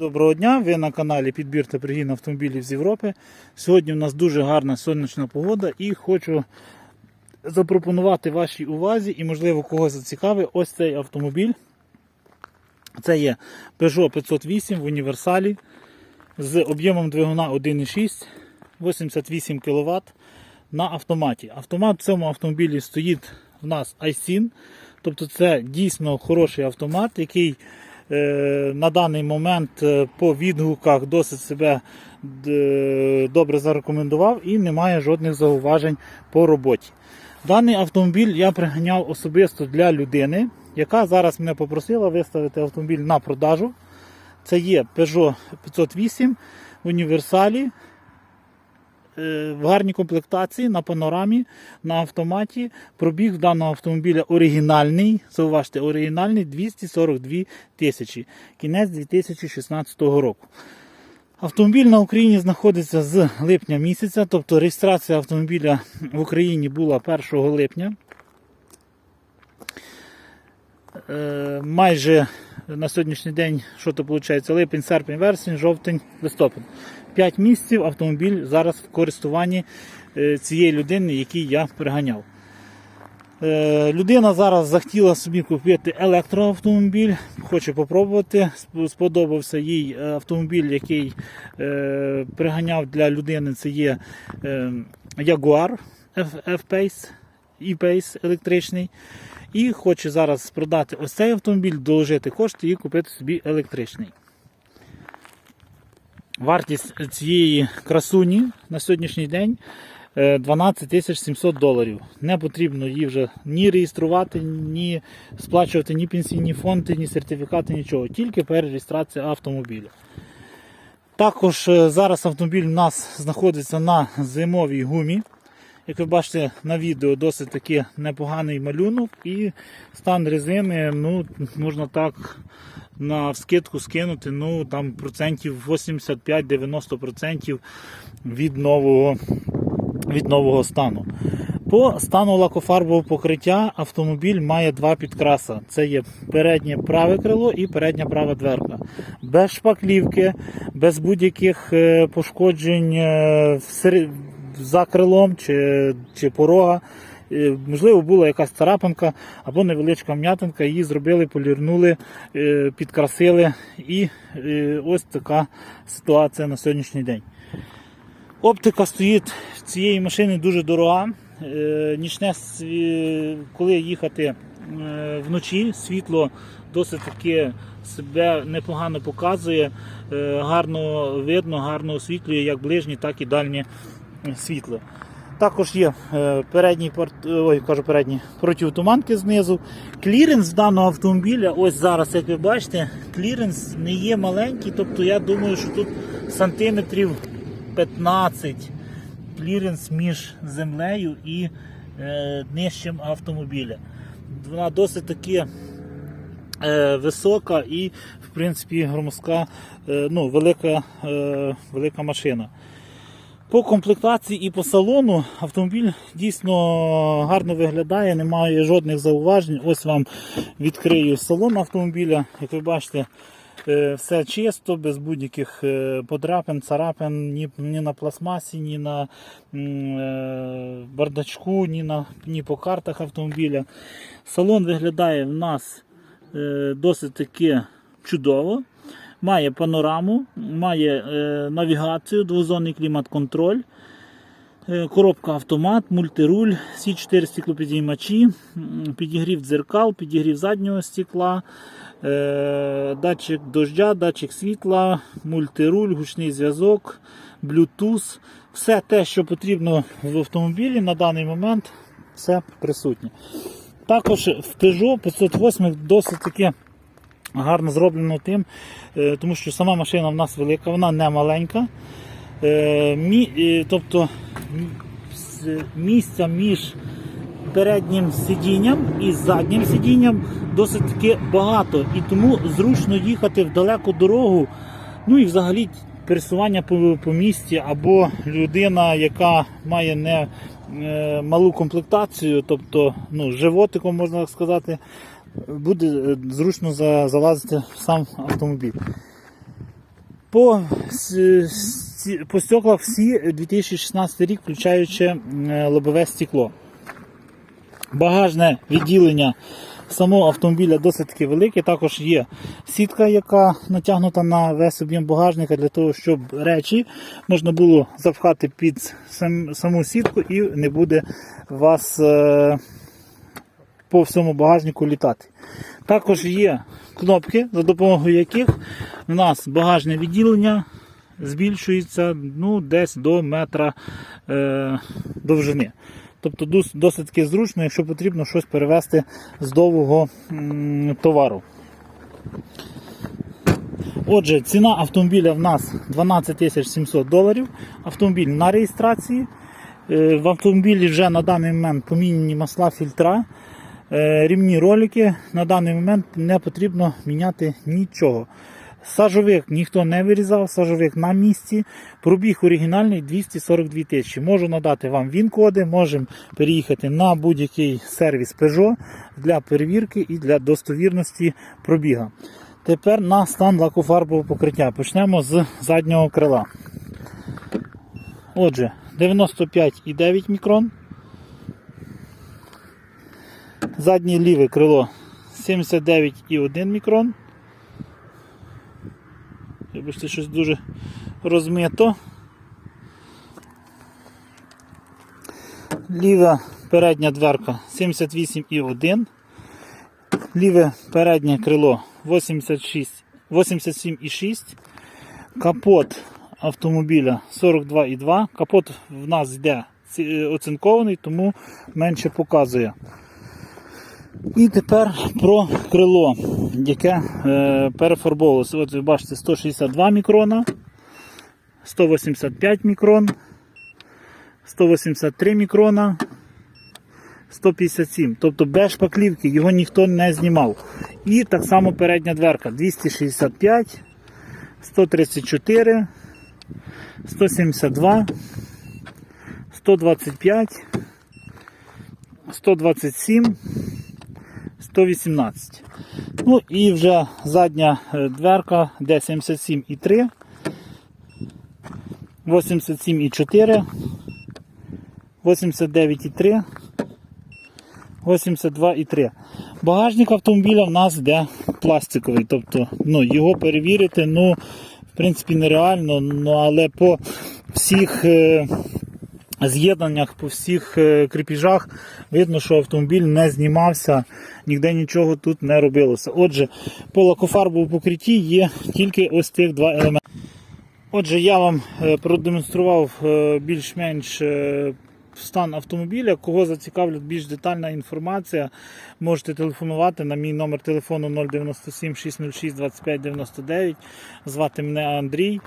Доброго дня, ви на каналі Підбір та пригін автомобілів з Європи. Сьогодні у нас дуже гарна сонячна погода і хочу запропонувати вашій увазі і, можливо, когось зацікавить ось цей автомобіль. Це є Peugeot 508 в універсалі з об'ємом двигуна 1,6, 88 кВт на автоматі. Автомат в цьому автомобілі стоїть в нас iSIN, тобто це дійсно хороший автомат, який на даний момент е, по відгуках досить себе добре зарекомендував і немає жодних зауважень по роботі. Даний автомобіль я приганяв особисто для людини, яка зараз мене попросила виставити автомобіль на продажу. Це є Peugeot 508 в універсалі. Е, В гарній комплектації на панорамі, на автоматі. Пробіг даного автомобіля оригінальний. Зауважте, оригінальний 242 тисячі. Кінець 2016 року. Автомобіль на Україні знаходиться з липня місяця, тобто реєстрація автомобіля в Україні була 1 липня. Е, майже на сьогоднішній день, що то виходить, липень, серпень, вересень, жовтень, листопад. 5 місяців автомобіль зараз в користуванні е, цієї людини, який я приганяв. Е, Людина зараз захотіла собі купити електроавтомобіль, хоче попробувати. Сподобався їй е, автомобіль, який приганяв для людини. Це є Jaguar F-Pace, E-Pace електричний. І хоче зараз продати ось цей автомобіль, доложити кошти і купити собі електричний. Вартість цієї красуні на сьогоднішній день е, 12 700 доларів. Не потрібно її вже ні реєструвати, ні сплачувати ні пенсійні фонди, ні сертифікати, нічого. Тільки перереєстрація автомобіля. Також е, зараз автомобіль у нас знаходиться на зимовій гумі. Як ви бачите на відео, досить таки непоганий малюнок і стан резини, ну, можна так на скидку скинути, ну там процентів 85-90% від нового, від нового стану. По стану лакофарбового покриття автомобіль має два підкраса. Це є переднє праве крило і передня права дверка. Без шпаклівки, без будь-яких е, пошкоджень е, за крилом чи, чи порога. Можливо, була якась царапинка або невеличка м'ятинка, її зробили, полірнули, е, підкрасили. І е, ось така ситуація на сьогоднішній день. Оптика стоїть цієї машини дуже дорога. Е, Нічне, коли їхати вночі, світло досить таки себе непогано показує, гарно видно, гарно освітлює як ближнє, так і дальнє світло. Також є е, передній порт, ой, кажу передні противотуманки знизу. Кліренс даного автомобіля, ось зараз, як ви бачите, кліренс не є маленький, тобто я думаю, що тут сантиметрів 15 кліренс між землею і е, нижчим автомобіля. Вона досить таки е, висока і, в принципі, громоздка, е, ну, велика, е, велика машина. По комплектації і по салону автомобіль дійсно гарно виглядає, немає жодних зауважень. Ось вам відкрию салон автомобіля. Як ви бачите, е, все чисто, без будь-яких е, подряпин, царапин, ні, ні на пластмасі, ні на е, бардачку, ні, на, ні по картах автомобіля. Салон виглядає в нас досить таки чудово. Має панораму, має е, навігацію, двозонний клімат-контроль, е, коробка автомат, мультируль, всі 4 стеклопідіймачі, підігрів дзеркал, підігрів заднього стекла, е, датчик дождя, датчик світла, мультируль, гучний зв'язок, Bluetooth. Все те, що потрібно в автомобілі на даний момент, все присутнє. Також в Peugeot 508 досить таке гарно зроблено тим, е, тому що сама машина в нас велика, вона не маленька. Е, е, Тобто місця між переднім сидінням і заднім сидінням досить таки багато. І тому зручно їхати в далеку дорогу. Ну і взагалі пересування по, по місті або людина, яка має не малу комплектацію, тобто ну, животиком можна так сказати, буде е, зручно залазити в сам автомобіль. По, по стеклах всі 2016 рік, включаючи е, лобове стекло. Багажне відділення самого автомобіля досить таки велике. Також є сітка, яка натягнута на весь об'єм багажника для того, щоб речі можна було запхати під сам, саму сітку і не буде вас е, по всьому багажнику літати. Також є кнопки, за допомогою яких в нас багажне відділення збільшується ну, десь до метра е, довжини. Тобто досить зручно, якщо потрібно щось перевезти з довгого товару. Отже, ціна автомобіля в нас 12 700 доларів. Автомобіль на реєстрації. Е, В автомобілі вже на даний момент поміняні масла фільтра, рівні ролики. На даний момент не потрібно міняти нічого. Сажовик ніхто не вирізав, сажовик на місці. Пробіг оригінальний 242 тисячі. Можу надати вам він-коди, можемо переїхати на будь-який сервіс Peugeot для перевірки і для достовірності пробіга. Тепер на стан лакофарбового покриття. Почнемо з заднього крила. Отже, 95,9 мікрон. Заднє ліве крило 79,1 мікрон. Вибачте, щось дуже розмито. Ліва передня дверка 78,1. Ліве переднє крило 86, 87,6. Капот автомобіля 42,2. Капот в нас йде оцинкований, тому менше показує. І тепер про крило, яке е, перефарбовувалося. От ви бачите 162 мікрона, 185 мікрон, 183 мікрона, 157. Тобто без шпаклівки його ніхто не знімав. І так само передня дверка 265, 134, 172, 125, 127. 118. Ну і вже задня е, дверка D77,3, 87,4, 89,3, 82,3. Багажник автомобіля в нас йде пластиковий, тобто ну, його перевірити, ну, в принципі, нереально, ну, але по всіх. З'єднаннях по всіх е, кріпіжах видно, що автомобіль не знімався, ніде нічого тут не робилося. Отже, по лакофарбовому покритті є тільки ось тих два елементи. Отже, я вам е, продемонстрував е, більш-менш стан автомобіля. Кого зацікавлять більш детальна інформація, можете телефонувати на мій номер телефону 097 606 25 99. Звати мене Андрій.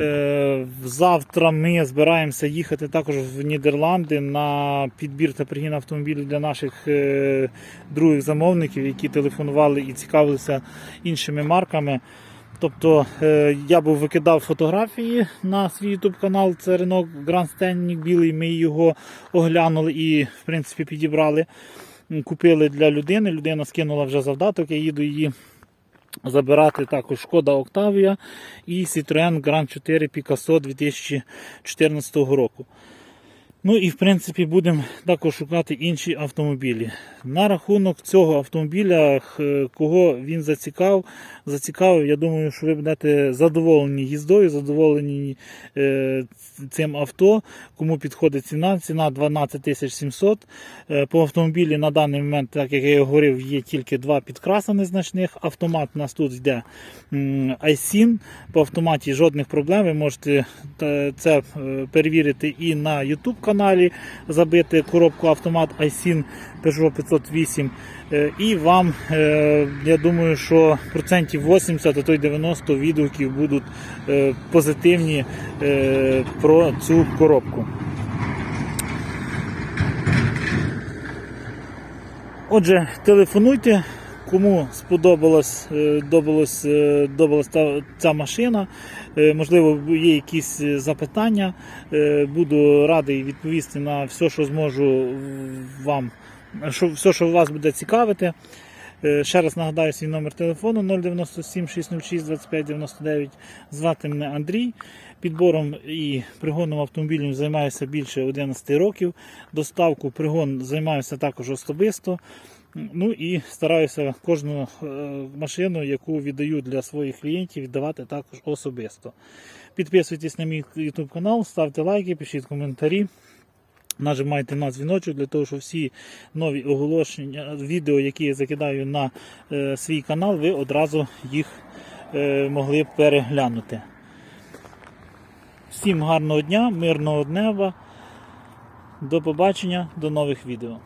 Е, Завтра ми збираємося їхати також в Нідерланди на підбір та пригін автомобілів для наших е, других замовників, які телефонували і цікавилися іншими марками. Тобто е, я був викидав фотографії на свій YouTube канал. Це Renault Grand Scenic білий. Ми його оглянули і в принципі підібрали. Купили для людини. Людина скинула вже завдаток. Я їду її забирати також Шкода Octavia і Citroen Grand 4 Picasso 2014 року. Ну і в принципі будемо також шукати інші автомобілі. На рахунок цього автомобіля, кого він зацікав, зацікавив, я думаю, що ви будете задоволені їздою, задоволені е, цим авто. Кому підходить ціна, ціна 12 700. Е, по автомобілі на даний момент, так як я говорив, є тільки два підкраса незначних. Автомат у нас тут йде iSIN. По автоматі жодних проблем. Ви можете це е, перевірити і на YouTube каналі, забити коробку автомат iSIN Peugeot 508. Е, І вам, е, я думаю, що процентів 80, а то й 90 відгуків будуть е, позитивні про цю коробку. Отже, телефонуйте, кому сподобалась, е, е, та, ця машина. Е, Можливо, є якісь запитання. Буду радий відповісти на все, що зможу вам, що, все, що вас буде цікавити. Ще раз нагадаю свій номер телефону 097 606 25 99. Звати мене Андрій. Підбором і пригоном автомобілів займаюся більше 11 років. Доставку пригон займаюся також особисто. Ну і стараюся кожну е, машину, яку віддаю для своїх клієнтів, віддавати також особисто. Підписуйтесь на мій YouTube канал, ставте лайки, пишіть коментарі. Нажимайте на дзвіночок для того, щоб всі нові оголошення, відео, які я закидаю на е, свій канал, ви одразу їх е, могли переглянути. Всім гарного дня, мирного неба. До побачення, до нових відео.